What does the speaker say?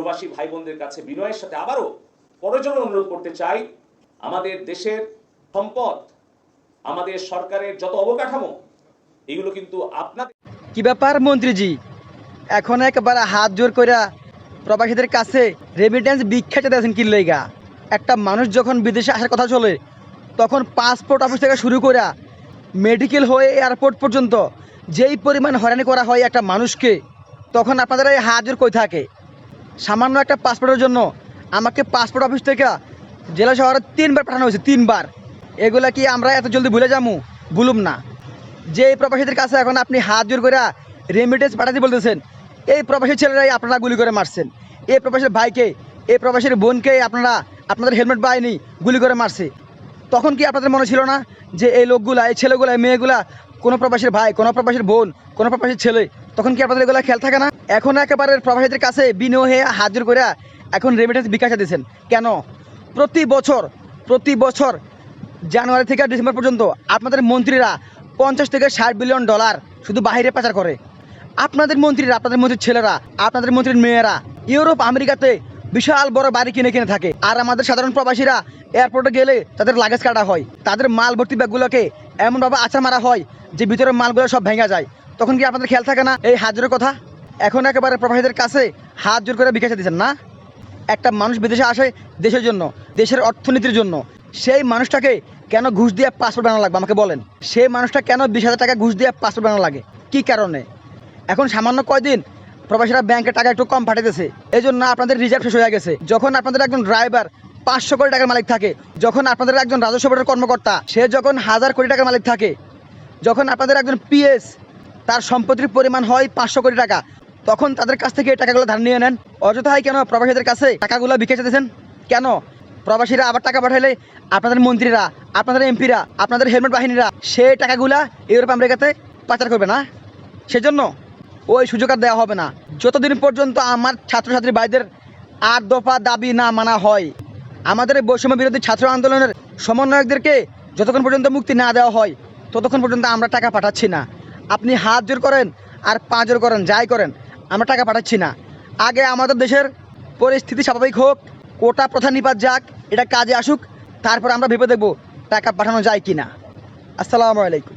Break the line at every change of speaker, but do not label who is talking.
প্রবাসী ভাই বোনদের কাছে বিনয়ের সাথে আবারও পরজন অনুরোধ করতে চাই, আমাদের দেশের সম্পদ, আমাদের সরকারের যত অবকাঠামো, এগুলো কিন্তু আপনাদের
কি ব্যাপার মন্ত্রীজি? এখন একবারে হাত জোর করে প্রবাসীদের কাছে রেমিটেন্স বিখ্যাত দিয়েছেন কি লইগা? একটা মানুষ যখন বিদেশে আসার কথা চলে, তখন পাসপোর্ট অফিস থেকে শুরু করে মেডিকেল হয়ে এয়ারপোর্ট পর্যন্ত যেই পরিমাণ হয়রানি করা হয় একটা মানুষকে, তখন আপনাদের এই হাত জোর কই থাকে? সামান্য একটা পাসপোর্টের জন্য আমাকে পাসপোর্ট অফিস থেকে জেলা শহরে তিনবার পাঠানো হয়েছে, তিনবার। এগুলা কি আমরা এত জলদি ভুলে যাব? ভুলুম না। যে এই প্রবাসীদের কাছে এখন আপনি হাত জোর করে রেমিটেন্স পাঠাতে বলতেছেন, এই প্রবাসী ছেলেরাই আপনারা গুলি করে মারছেন। এই প্রবাসীর ভাইকে, এই প্রবাসীর বোনকে আপনারা আপনাদের হেলমেট পায়নি গুলি করে মারছে। তখন কি আপনাদের মনে ছিল না যে এই লোকগুলা, এই ছেলেগুলা, এই মেয়েগুলা কোনো প্রবাসীর ভাই, কোনো প্রবাসীর বোন, কোনো প্রবাসীর ছেলে তখন কি আপনাদের এগুলা খেয়াল থাকে না? এখন একেবারে প্রবাসীদের কাছে বিনিয়োগ হাজির করে এখন রেমিটেন্স বিকাশে দিয়েছেন কেন? প্রতি বছর প্রতি বছর জানুয়ারি থেকে ডিসেম্বর পর্যন্ত আপনাদের মন্ত্রীরা পঞ্চাশ থেকে ষাট বিলিয়ন ডলার শুধু বাহিরে পাচার করে। আপনাদের মন্ত্রীরা, আপনাদের মন্ত্রীর ছেলেরা, আপনাদের মন্ত্রীর মেয়েরা, ইউরোপ, আমেরিকাতে বিশাল বড় বাড়ি কিনে কিনে থাকে। আর আমাদের সাধারণ প্রবাসীরা এয়ারপোর্টে গেলে তাদের লাগেজ কাটা হয়। তাদের মাল ভর্তি ব্যাগগুলোকে এমনভাবে আচা মারা হয় যে ভিতরের মালগুলো সব ভেঙে যায়। তখন কি আপনাদের খেয়াল থাকে না এই হাজারের কথা? এখন একেবারে প্রবাসীদের কাছে হাত জোর করে বিকাশে দিচ্ছেন, না? একটা মানুষ বিদেশে আসে দেশের জন্য, দেশের অর্থনীতির জন্য। সেই মানুষটাকে কেন ঘুষ দিয়ে পাসপোর্ট বানানো লাগবে, আমাকে বলেন। সেই মানুষটা কেন বিশ হাজার টাকা ঘুষ দিয়ে পাসপোর্ট বানানো লাগে? কী কারণে? এখন সামান্য কয়দিন প্রবাসীরা ব্যাংকে টাকা একটু কম পাঠাতেছে এই জন্য আপনাদের রিজার্ভ শেষ হয়ে গেছে। যখন আপনাদের একজন ড্রাইভার পাঁচশো কোটি টাকার মালিক থাকে, যখন আপনাদের একজন রাজস্ব বোর্ডের কর্মকর্তা, সে যখন হাজার কোটি টাকার মালিক থাকে, যখন আপনাদের একজন পিএস তার সম্পত্তির পরিমাণ হয় পাঁচশো কোটি টাকা, তখন তাদের কাছ থেকে এই টাকাগুলো ধার নিয়ে নেন। অযথাই কেন প্রবাসীদের কাছে টাকাগুলো বিকে যেতেছেন? কেন? প্রবাসীরা আবার টাকা পাঠাইলে আপনাদের মন্ত্রীরা, আপনাদের এমপিরা, আপনাদের হেলমেট বাহিনীরা, সেই টাকাগুলা ইউরোপ আমেরিকাতে পাচার করবে না? সেজন্য ওই সুযোগ আর দেওয়া হবে না। যতদিন পর্যন্ত আমার ছাত্রছাত্রী ভাইদের আট দফা দাবি না মানা হয়, আমাদের বৈষম্য বিরোধী ছাত্র আন্দোলনের সমন্বয়কদেরকে যতক্ষণ পর্যন্ত মুক্তি না দেওয়া হয়, ততক্ষণ পর্যন্ত আমরা টাকা পাঠাচ্ছি না। আপনি হাত জোর করেন আর পা জোর করেন, যাই করেন, আমরা টাকা পাঠাচ্ছি না। আগে আমাদের দেশের পরিস্থিতি স্বাভাবিক হোক, কোটা প্রথা নিপাত যাক, এটা কাজে আসুক, তারপর আমরা ভেবে দেখব টাকা পাঠানো যায় কি না আসসালামু আলাইকুম।